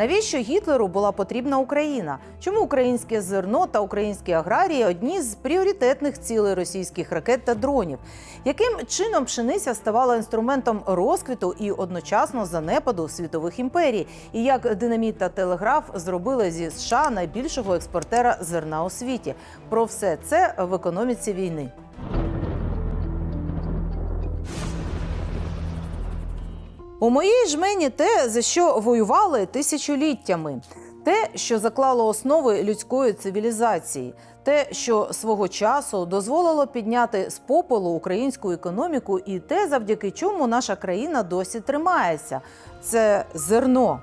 Навіщо Гітлеру була потрібна Україна? Чому українське зерно та українські аграрії одні з пріоритетних цілей російських ракет та дронів? Яким чином пшениця ставала інструментом розквіту і одночасно занепаду світових імперій? І як динаміт та телеграф зробили зі США найбільшого експортера зерна у світі? Про все це в економіці війни. У моїй жмені те, за що воювали тисячоліттями, те, що заклало основи людської цивілізації, те, що свого часу дозволило підняти з попелу українську економіку, і те, завдяки чому наша країна досі тримається. Це зерно.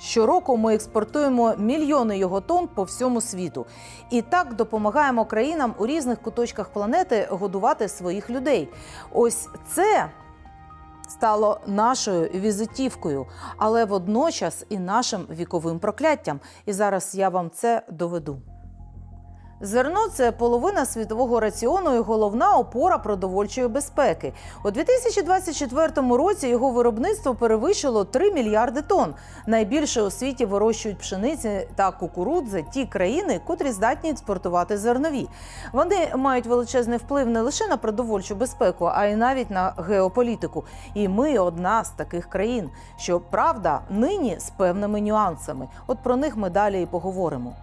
Щороку ми експортуємо мільйони його тонн по всьому світу. І так допомагаємо країнам у різних куточках планети годувати своїх людей. Ось це стало нашою візитівкою, але водночас і нашим віковим прокляттям. І зараз я вам це доведу. Зерно це половина світового раціону і головна опора продовольчої безпеки. У 2024 році його виробництво перевищило 3 мільярди тонн. Найбільше у світі вирощують пшениці та кукурудзи ті країни, котрі здатні експортувати зернові. Вони мають величезний вплив не лише на продовольчу безпеку, а й навіть на геополітику. І ми одна з таких країн. Що правда, нині з певними нюансами. От про них ми далі і поговоримо.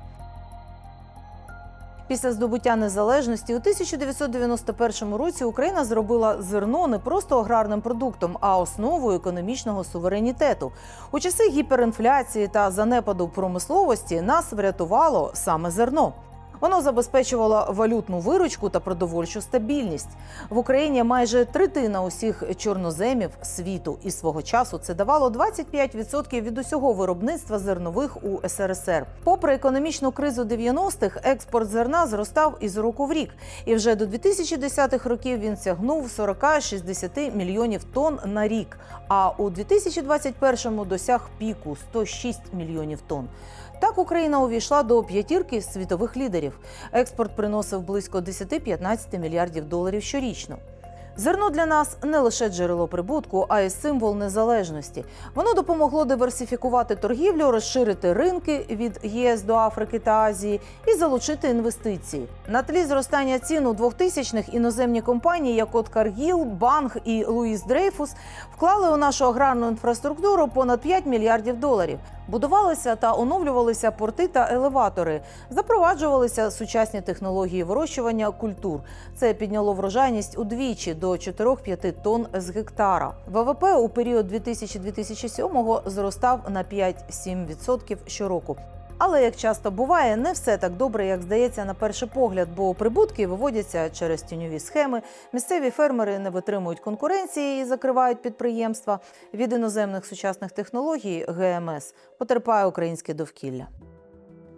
Після здобуття незалежності у 1991 році Україна зробила зерно не просто аграрним продуктом, а основою економічного суверенітету. У часи гіперінфляції та занепаду промисловості нас врятувало саме зерно. Воно забезпечувало валютну виручку та продовольчу стабільність. В Україні майже третина усіх чорноземів світу, і свого часу це давало 25% від усього виробництва зернових у СРСР. Попри економічну кризу 90-х, експорт зерна зростав із року в рік, і вже до 2010-х років він сягнув 40-60 мільйонів тонн на рік. А у 2021-му досяг піку 106 мільйонів тонн. Так Україна увійшла до п'ятірки світових лідерів. Експорт приносив близько 10-15 мільярдів доларів щорічно. Зерно для нас не лише джерело прибутку, а й символ незалежності. Воно допомогло диверсифікувати торгівлю, розширити ринки від ЄС до Африки та Азії і залучити інвестиції. На тлі зростання цін у 2000-х іноземні компанії, як от Каргіл, Банк і Луїс Дрейфус, вклали у нашу аграрну інфраструктуру понад 5 мільярдів доларів. Будувалися та оновлювалися порти та елеватори, запроваджувалися сучасні технології вирощування культур. Це підняло врожайність удвічі до 4-5 тонн з гектара. ВВП у період 2000-2007 зростав на 5-7% щороку. Але як часто буває, не все так добре, як здається на перший погляд, бо прибутки виводяться через тіньові схеми. Місцеві фермери не витримують конкуренції і закривають підприємства. Від іноземних сучасних технологій ГМС потерпає українське довкілля.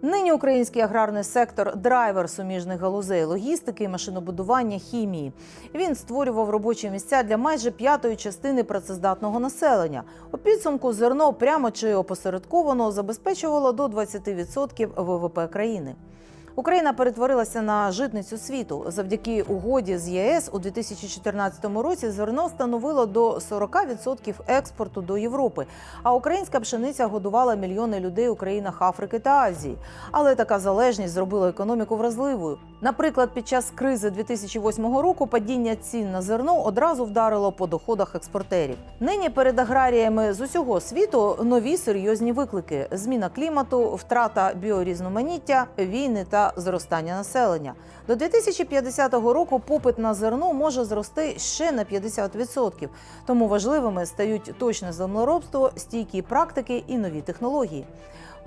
Нині український аграрний сектор драйвер суміжних галузей логістики, машинобудування, хімії. Він створював робочі місця для майже п'ятої частини працездатного населення. У підсумку зерно прямо чи опосередковано забезпечувало до 20% ВВП країни. Україна перетворилася на житницю світу. Завдяки угоді з ЄС у 2014 році зерно становило до 40% експорту до Європи. А українська пшениця годувала мільйони людей у країнах Африки та Азії. Але така залежність зробила економіку вразливою. Наприклад, під час кризи 2008 року падіння цін на зерно одразу вдарило по доходах експортерів. Нині перед аграріями з усього світу нові серйозні виклики: зміна клімату, втрата біорізноманіття, війни та зростання населення. До 2050 року попит на зерно може зрости ще на 50%. Тому важливими стають точне землеробство, стійкі практики і нові технології.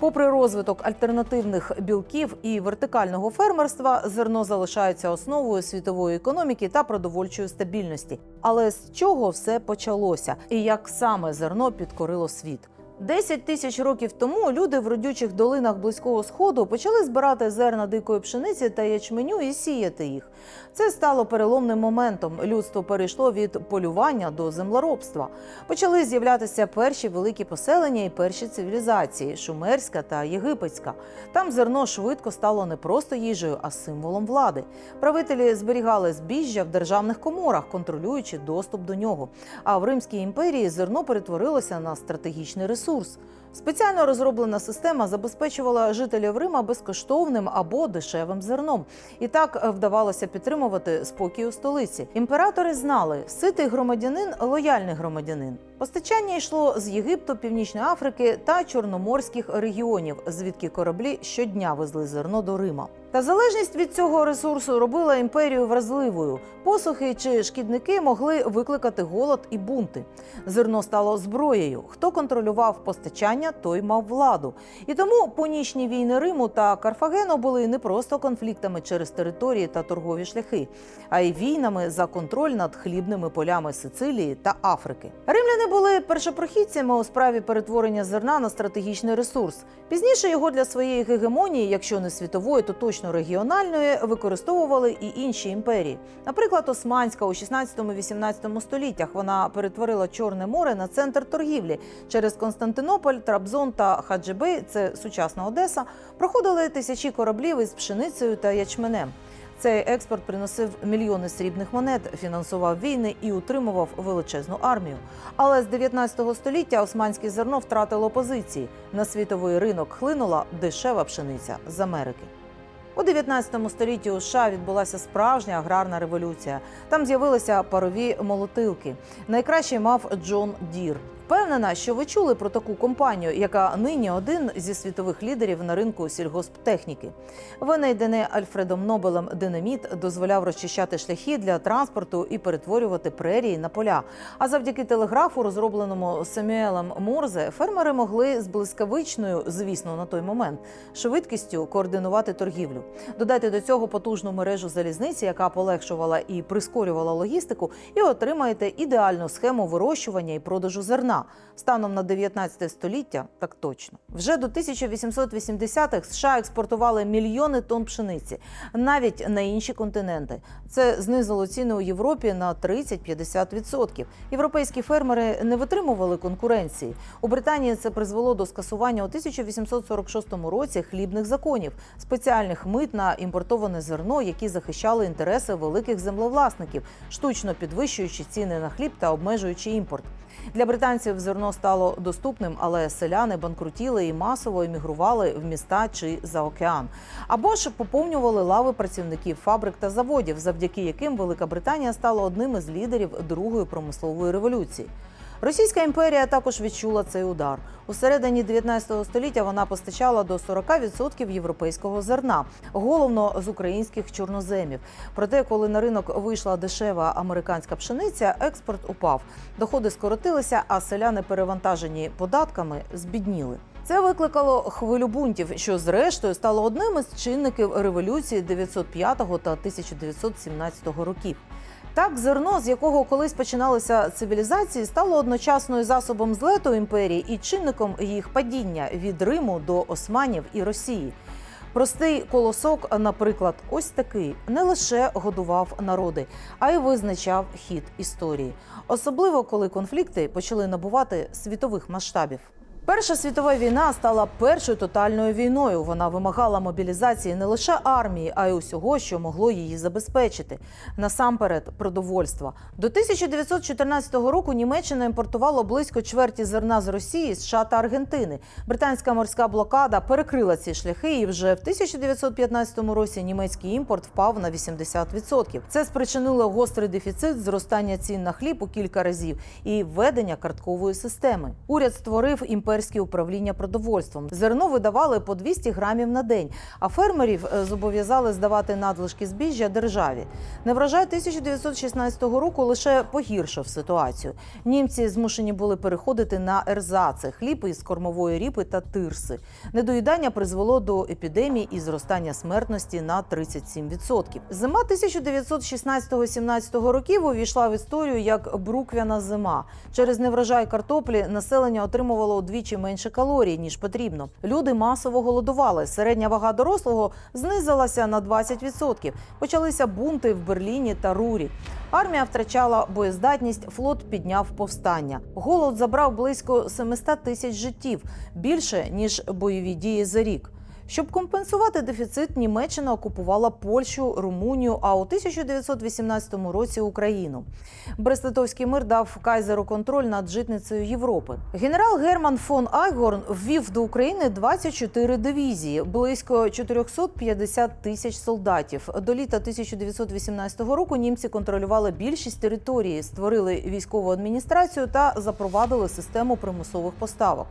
Попри розвиток альтернативних білків і вертикального фермерства, зерно залишається основою світової економіки та продовольчої стабільності. Але з чого все почалося, і як саме зерно підкорило світ? 10 тисяч років тому люди в родючих долинах близького сходу почали збирати зерна дикої пшениці та ячменю і сіяти їх. Це стало переломним моментом. Людство перейшло від полювання до землеробства. Почали з'являтися перші великі поселення і перші цивілізації шумерська та єгипетська. Там зерно швидко стало не просто їжею, а символом влади. Правителі зберігали збіжжя в державних коморах, контролюючи доступ до нього. А в Римській імперії зерно перетворилося на стратегічний ресурс. Спеціально розроблена система забезпечувала жителів Рима безкоштовним або дешевим зерном. І так вдавалося підтримувати спокій у столиці. Імператори знали, ситий громадянин лояльний громадянин. Постачання йшло з Єгипту, Північної Африки та Чорноморських регіонів, звідки кораблі щодня везли зерно до Рима. Та залежність від цього ресурсу робила імперію вразливою. Посухи чи шкідники могли викликати голод і бунти. Зерно стало зброєю. Хто контролював постачання, той мав владу. І тому понічні війни Риму та Карфагену були не просто конфліктами через території та торгові шляхи, а й війнами за контроль над хлібними полями Сицилії та Африки. Римляни були першопрохідцями у справі перетворення зерна на стратегічний ресурс. Пізніше його для своєї гегемонії, якщо не світової, то точно регіональної, використовували і інші імперії. Наприклад, Османська у 16-18 століттях вона перетворила Чорне море на центр торгівлі. Через Константинополь, Трабзон та Хаджибей, це сучасна Одеса, проходили тисячі кораблів із пшеницею та ячменем. Цей експорт приносив мільйони срібних монет, фінансував війни і утримував величезну армію. Але з 19 століття османське зерно втратило позиції. На світовий ринок хлинула дешева пшениця з Америки. У 19 столітті у США відбулася справжня аграрна революція. Там з'явилися парові молотилки. Найкращий мав Джон Дір. Впевнена, що ви чули про таку компанію, яка нині один зі світових лідерів на ринку сільгосптехніки. Винайдений Альфредом Нобелем динаміт дозволяв розчищати шляхи для транспорту і перетворювати прерії на поля. А завдяки телеграфу, розробленому Самюелем Морзе, фермери могли з блискавичною, звісно, на той момент, швидкістю координувати торгівлю. Додайте до цього потужну мережу залізниці, яка полегшувала і прискорювала логістику, і отримаєте ідеальну схему вирощування і продажу зерна. Станом на 19 століття, так точно. Вже до 1880-х США експортували мільйони тонн пшениці, навіть на інші континенти. Це знизило ціни у Європі на 30-50%. Європейські фермери не витримували конкуренції. У Британії це призвело до скасування у 1846 році хлібних законів, спеціальних мит на імпортоване зерно, які захищали інтереси великих землевласників, штучно підвищуючи ціни на хліб та обмежуючи імпорт. Для британців зерно стало доступним, але селяни банкрутіли і масово емігрували в міста чи за океан. Або ж поповнювали лави працівників фабрик та заводів, завдяки яким Велика Британія стала одним із лідерів другої промислової революції. Російська імперія також відчула цей удар. У середині 19 століття вона постачала до 40% європейського зерна, головно з українських чорноземів. Проте, коли на ринок вийшла дешева американська пшениця, експорт упав. Доходи скоротилися, а селяни, перевантажені податками, збідніли. Це викликало хвилю бунтів, що зрештою стало одним із чинників революції 905 та 1917 років. Так, зерно, з якого колись починалися цивілізації, стало одночасно і засобом злету імперії і чинником їх падіння від Риму до Османів і Росії. Простий колосок, наприклад, ось такий не лише годував народи, а й визначав хід історії, особливо коли конфлікти почали набувати світових масштабів. Перша світова війна стала першою тотальною війною. Вона вимагала мобілізації не лише армії, а й усього, що могло її забезпечити. Насамперед, продовольства. До 1914 року Німеччина імпортувала близько чверті зерна з Росії, США та Аргентини. Британська морська блокада перекрила ці шляхи, і вже в 1915 році німецький імпорт впав на 80%. Це спричинило гострий дефіцит, зростання цін на хліб у кілька разів і введення карткової системи. Уряд створив імперське управління продовольством. Зерно видавали по 200 грамів на день, а фермерів е, зобов'язали здавати надлишки збіжжя державі. Неврожай 1916 року лише погіршив ситуацію. Німці змушені були переходити на ерзаци – хліб із кормової ріпи та тирси. Недоїдання призвело до епідемії і зростання смертності на 37%. Зима 1916-17 років увійшла в історію як бруквяна зима. Через неврожай картоплі населення отримувало удвічі менше калорій ніж потрібно. Люди масово голодували. Середня вага дорослого знизилася на 20%. Почалися бунти в Берліні та Рурі. Армія втрачала боєздатність, флот підняв повстання. Голод забрав близько 700 тисяч життів, більше ніж бойові дії за рік. Щоб компенсувати дефіцит, Німеччина окупувала Польщу, Румунію, а у 1918 році Україну. Брест-Литовський мир дав кайзеру контроль над житницею Європи. Генерал Герман фон Айгорн ввів до України 24 дивізії, близько 450 тисяч солдатів. До літа 1918 року німці контролювали більшість території, створили військову адміністрацію та запровадили систему примусових поставок.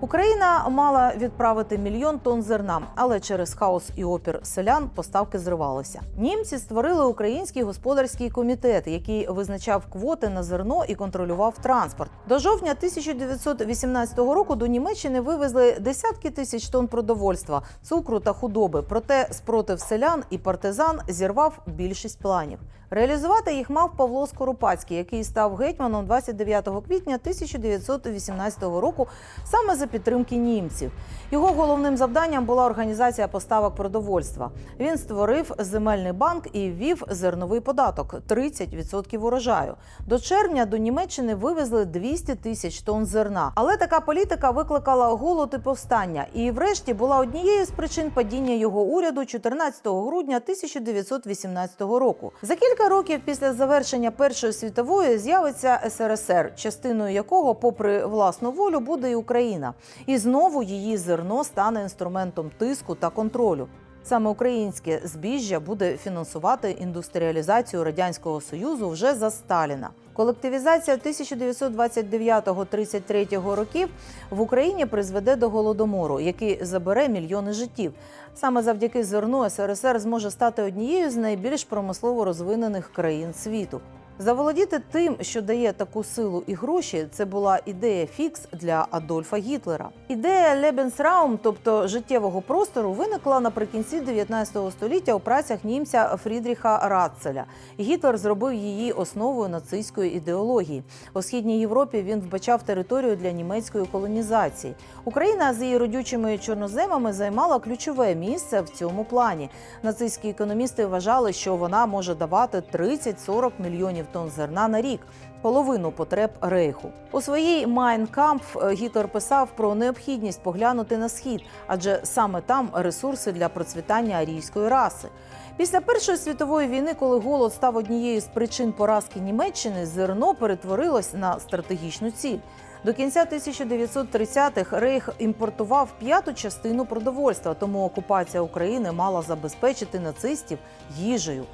Україна мала відправити мільйон тонн зерна, але через хаос і опір селян поставки зривалися. Німці створили український господарський комітет, який визначав квоти на зерно і контролював транспорт. До жовтня 1918 року до Німеччини вивезли десятки тисяч тонн продовольства, цукру та худоби. Проте спротив селян і партизан зірвав більшість планів. Реалізувати їх мав Павло Скоропадський, який став гетьманом 29 квітня 1918 року саме за підтримки німців. Його головним завданням була організація поставок продовольства. Він створив земельний банк і ввів зерновий податок 30% урожаю. До червня до Німеччини вивезли 200 тисяч тонн зерна. Але така політика викликала голод і повстання, і, врешті, була однією з причин падіння його уряду 14 грудня 1918 року. За кілька років після завершення Першої світової з'явиться СРСР, частиною якого, попри власну волю, буде і Україна. І знову її зерно стане інструментом тиску та контролю. Саме українське збіжжя буде фінансувати індустріалізацію радянського союзу вже за Сталіна. Колективізація 1929-33 років в Україні призведе до голодомору, який забере мільйони життів. Саме завдяки зерну СРСР зможе стати однією з найбільш промислово розвинених країн світу. Заволодіти тим, що дає таку силу і гроші, це була ідея фікс для Адольфа Гітлера. Ідея Lebensraum, тобто життєвого простору, виникла наприкінці 19 століття у працях німця Фрідріха Ратцеля. Гітлер зробив її основою нацистської ідеології. У східній Європі він вбачав територію для німецької колонізації. Україна з її родючими чорноземами займала ключове місце в цьому плані. Нацистські економісти вважали, що вона може давати 30-40 мільйонів тонн зерна на рік. Половину потреб рейху у своїй Майн Кампф Гітлер писав про необхідність поглянути на схід, адже саме там ресурси для процвітання арійської раси. Після Першої світової війни, коли голод став однією з причин поразки Німеччини, зерно перетворилось на стратегічну ціль. До кінця 1930-х Рейх імпортував п'яту частину продовольства, тому окупація України мала забезпечити нацистів їжею.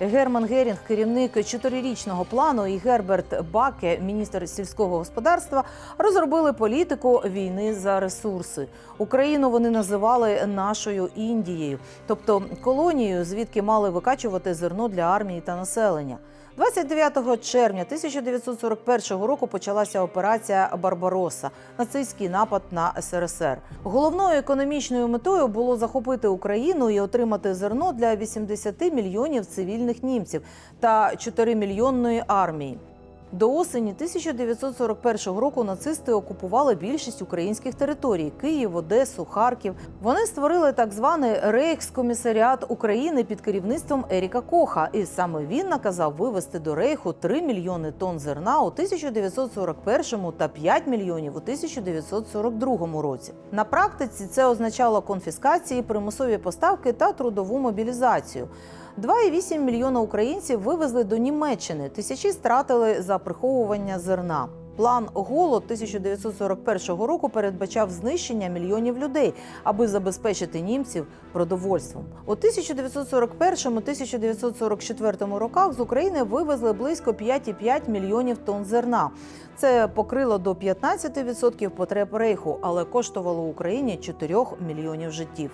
Герман Герінг, керівник чотирирічного плану, і Герберт Баке, міністр сільського господарства, розробили політику війни за ресурси. Україну вони називали нашою Індією, тобто колонією, звідки мали викачувати зерно для армії та населення. 29 червня 1941 року почалася операція Барбароса нацистський напад на СРСР. Головною економічною метою було захопити Україну і отримати зерно для 80 мільйонів цивільних німців та 4 мільйонної армії. До осені 1941 року нацисти окупували більшість українських територій Київ, Одесу, Харків. Вони створили так званий Рейхскомісаріат України під керівництвом Еріка Коха, і саме він наказав вивезти до Рейху 3 мільйони тонн зерна у 1941 та 5 мільйонів у 1942 році. На практиці це означало конфіскації, примусові поставки та трудову мобілізацію. 2,8 мільйона українців вивезли до Німеччини. Тисячі стратили за приховування зерна. План голод 1941 року передбачав знищення мільйонів людей, аби забезпечити німців продовольством. У 1941-1944 роках з України вивезли близько 5,5 мільйонів тонн зерна. Це покрило до 15% потреб рейху, але коштувало Україні 4 мільйонів життів.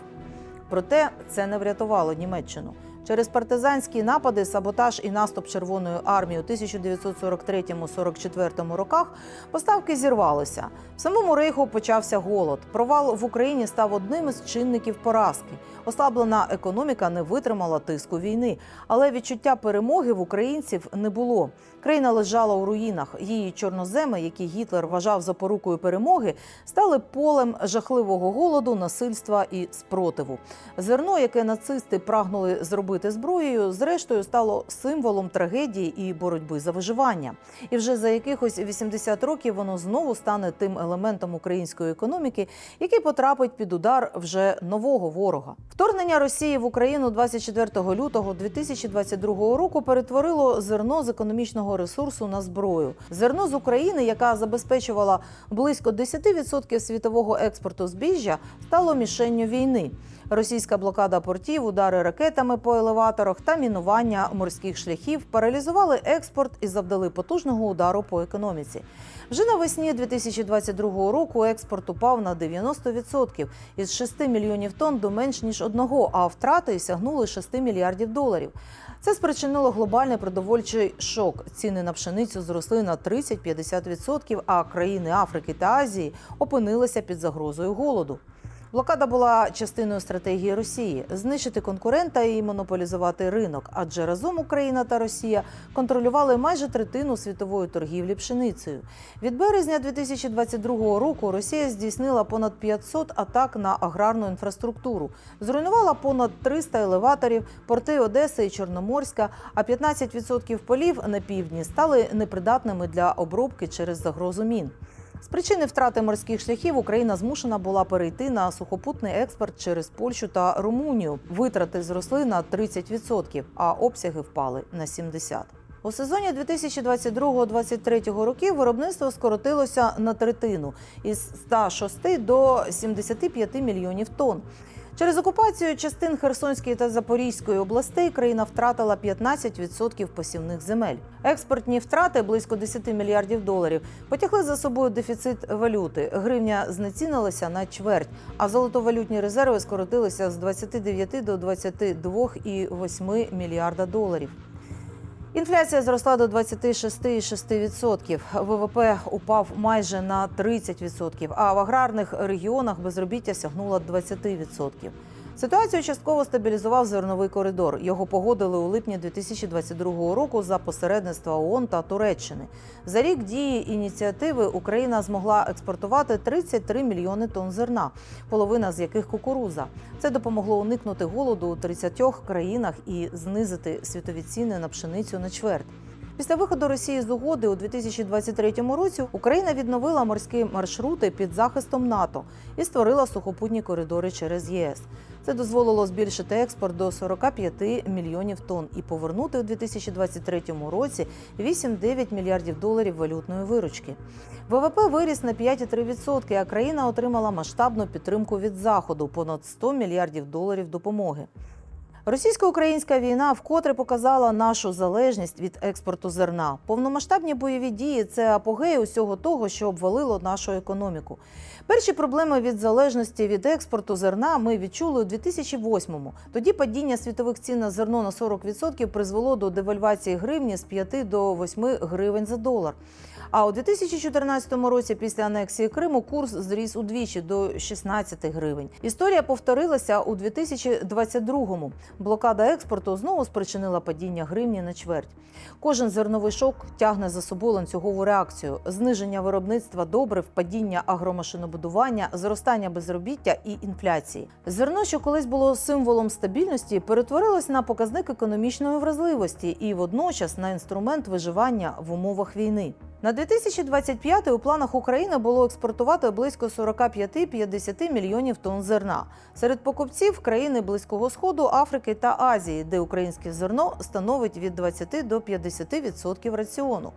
Проте це не врятувало Німеччину. Через партизанські напади, саботаж і наступ Червоної армії у 1943-44 роках поставки зірвалися. В самому рейху почався голод. Провал в Україні став одним із чинників поразки. Ослаблена економіка не витримала тиску війни, але відчуття перемоги в українців не було. Країна лежала у руїнах. Її чорноземи, які Гітлер вважав запорукою перемоги, стали полем жахливого голоду, насильства і спротиву. Зерно, яке нацисти прагнули зробити зброєю, зрештою стало символом трагедії і боротьби за виживання. І вже за якихось 80 років воно знову стане тим елементом української економіки, який потрапить під удар вже нового ворога. Вторгнення Росії в Україну 24 лютого 2022 року перетворило зерно з економічного ресурсу на зброю. Зерно з України, яка забезпечувала близько 10% світового експорту збіжжя, стало мішенню війни. Російська блокада портів, удари ракетами по елеваторах та мінування морських шляхів паралізували експорт і завдали потужного удару по економіці. Вже навесні 2022 року експорт упав на 90% із 6 мільйонів тонн до менш ніж одного, а втрати сягнули 6 мільярдів доларів. Це спричинило глобальний продовольчий шок. Ціни на пшеницю зросли на 30-50%, а країни Африки та Азії опинилися під загрозою голоду. Блокада була частиною стратегії Росії знищити конкурента і монополізувати ринок, адже разом Україна та Росія контролювали майже третину світової торгівлі пшеницею. Від березня 2022 року Росія здійснила понад 500 атак на аграрну інфраструктуру, зруйнувала понад 300 елеваторів, порти Одеси і Чорноморська, а 15% полів на півдні стали непридатними для обробки через загрозу мін. З причини втрати морських шляхів Україна змушена була перейти на сухопутний експорт через Польщу та Румунію. Витрати зросли на 30%, а обсяги впали на 70%. У сезоні 2022-2023 років виробництво скоротилося на третину із 106 до 75 мільйонів тонн. Через окупацію частин Херсонської та Запорізької областей країна втратила 15% посівних земель. Експортні втрати близько 10 мільярдів доларів потягли за собою дефіцит валюти. Гривня знецінилася на чверть, а золотовалютні резерви скоротилися з 29 до 22,8 мільярда доларів. Інфляція зросла до 26,6%. ВВП упав майже на 30%, а в аграрних регіонах безробіття сягнуло 20%. Ситуацію частково стабілізував зерновий коридор. Його погодили у липні 2022 року за посередництва ООН та Туреччини. За рік дії ініціативи Україна змогла експортувати 33 мільйони тонн зерна, половина з яких кукуруза. Це допомогло уникнути голоду у 30 країнах і знизити світові ціни на пшеницю на чверть. Після виходу Росії з угоди у 2023 році Україна відновила морські маршрути під захистом НАТО і створила сухопутні коридори через ЄС. Це дозволило збільшити експорт до 45 мільйонів тонн і повернути у 2023 році 8-9 мільярдів доларів валютної виручки. ВВП виріс на 5,3%, а країна отримала масштабну підтримку від заходу понад 100 мільярдів доларів допомоги. Російсько-українська війна вкотре показала нашу залежність від експорту зерна. Повномасштабні бойові дії це апогей усього того, що обвалило нашу економіку. Перші проблеми від залежності від експорту зерна ми відчули у 2008-му. Тоді падіння світових цін на зерно на 40% призвело до девальвації гривні з 5 до 8 гривень за долар. А у 2014 році, після анексії Криму, курс зріс удвічі до 16 гривень. Історія повторилася у 2022-му. Блокада експорту знову спричинила падіння гривні на чверть. Кожен зерновий шок тягне за собою ланцюгову реакцію: зниження виробництва добрив, падіння агромашинобудування, зростання безробіття і інфляції. Зерно, що колись було символом стабільності, перетворилось на показник економічної вразливості і водночас на інструмент виживання в умовах війни. На 2025 у планах України було експортувати близько 45-50 мільйонів тонн зерна. Серед покупців країни Близького Сходу, Африки та Азії, де українське зерно становить від 20 до 50% раціону.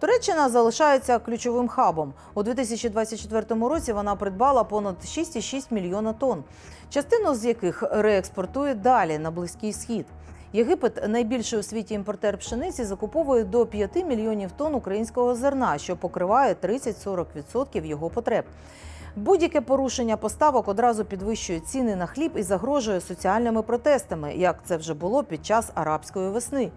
Туреччина залишається ключовим хабом. У 2024 році вона придбала понад 6,6 мільйона тонн, частину з яких реекспортує далі на Близький Схід. Єгипет, найбільший у світі імпортер пшениці, закуповує до 5 мільйонів тонн українського зерна, що покриває 30-40% його потреб. Будь-яке порушення поставок одразу підвищує ціни на хліб і загрожує соціальними протестами, як це вже було під час арабської весни.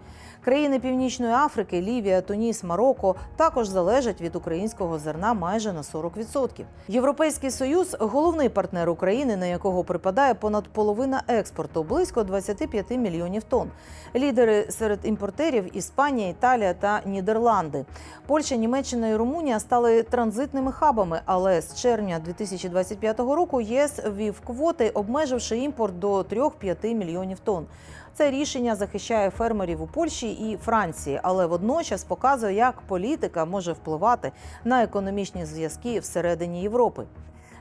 Країни Північної Африки, Лівія, Туніс, Марокко також залежать від українського зерна майже на 40%. Європейський союз головний партнер України, на якого припадає понад половина експорту, близько 25 мільйонів тонн. Лідери серед імпортерів Іспанія, Італія та Нідерланди. Польща, Німеччина і Румунія стали транзитними хабами, але з червня 2025 року ЄС ввів квоти, обмеживши імпорт до 3-5 мільйонів тонн. Це рішення захищає фермерів у Польщі і Франції, але водночас показує, як політика може впливати на економічні зв'язки всередині Європи.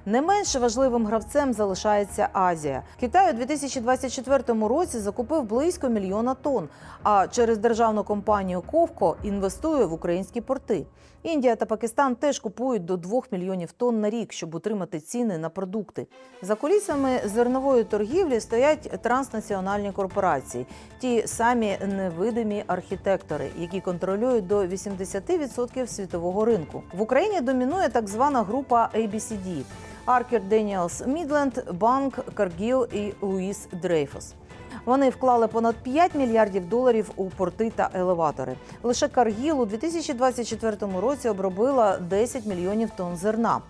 Не менш важливим гравцем залишається Азія. Китай у 2024 році закупив близько мільйона тонн, а через державну компанію Ковко інвестує в українські порти. Індія та Пакистан теж купують до 2 мільйонів тонн на рік, щоб утримати ціни на продукти. За кулісами зернової торгівлі стоять транснаціональні корпорації, ті самі невидимі архітектори, які контролюють до 80% світового ринку. В Україні домінує так звана група ABCD – Аркер Деніелс Мідленд, Банк, Каргіл і Луїс Дрейфус. Вони вклали понад 5 мільярдів доларів у порти та елеватори. Лише Каргіл у 2024 році обробила 10 мільйонів тонн зерна.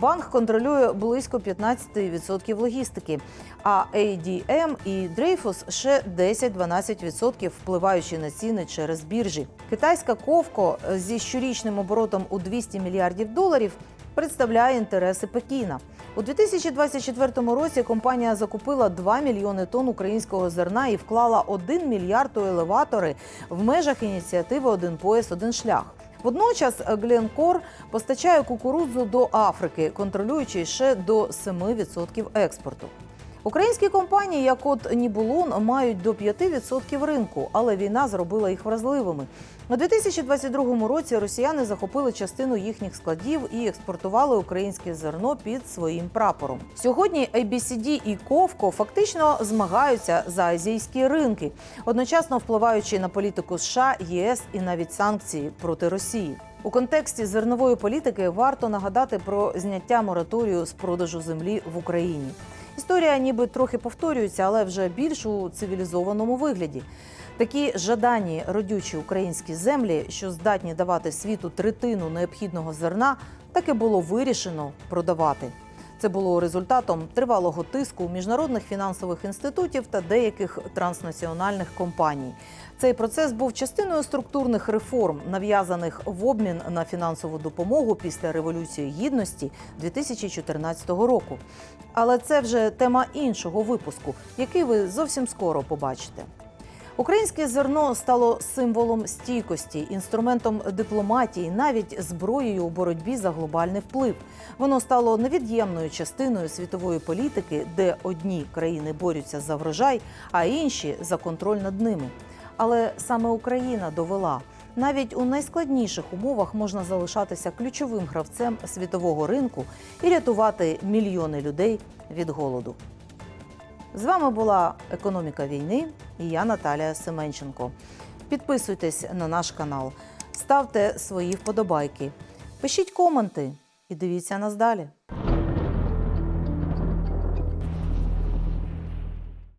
Банк контролює близько 15% логістики, а ADM і Дрейфус ще 10-12% впливаючи на ціни через біржі. Китайська ковко зі щорічним оборотом у 200 мільярдів доларів представляє інтереси Пекіна. У 2024 році компанія закупила 2 мільйони тонн українського зерна і вклала 1 мільярд у елеватори в межах ініціативи Один пояс, один шлях. Водночас Глінкор постачає кукурудзу до Африки, контролюючи ще до 7% експорту. Українські компанії, як от Нібулон, мають до 5% ринку, але війна зробила їх вразливими. У 2022 році росіяни захопили частину їхніх складів і експортували українське зерно під своїм прапором. Сьогодні ABCD і Ковко фактично змагаються за азійські ринки, одночасно впливаючи на політику США, ЄС і навіть санкції проти Росії. У контексті зернової політики варто нагадати про зняття мораторію з продажу землі в Україні. Історія ніби трохи повторюється, але вже більш у цивілізованому вигляді. Такі жадані родючі українські землі, що здатні давати світу третину необхідного зерна, таке було вирішено продавати. Це було результатом тривалого тиску міжнародних фінансових інститутів та деяких транснаціональних компаній. Цей процес був частиною структурних реформ, нав'язаних в обмін на фінансову допомогу після революції гідності 2014 року. Але це вже тема іншого випуску, який ви зовсім скоро побачите. Українське зерно стало символом стійкості, інструментом дипломатії, навіть зброєю у боротьбі за глобальний вплив. Воно стало невід'ємною частиною світової політики, де одні країни борються за врожай, а інші за контроль над ними. Але саме Україна довела. Навіть у найскладніших умовах можна залишатися ключовим гравцем світового ринку і рятувати мільйони людей від голоду. З вами була економіка війни і я Наталія Семенченко. Підписуйтесь на наш канал, ставте свої вподобайки, пишіть коменти і дивіться нас далі.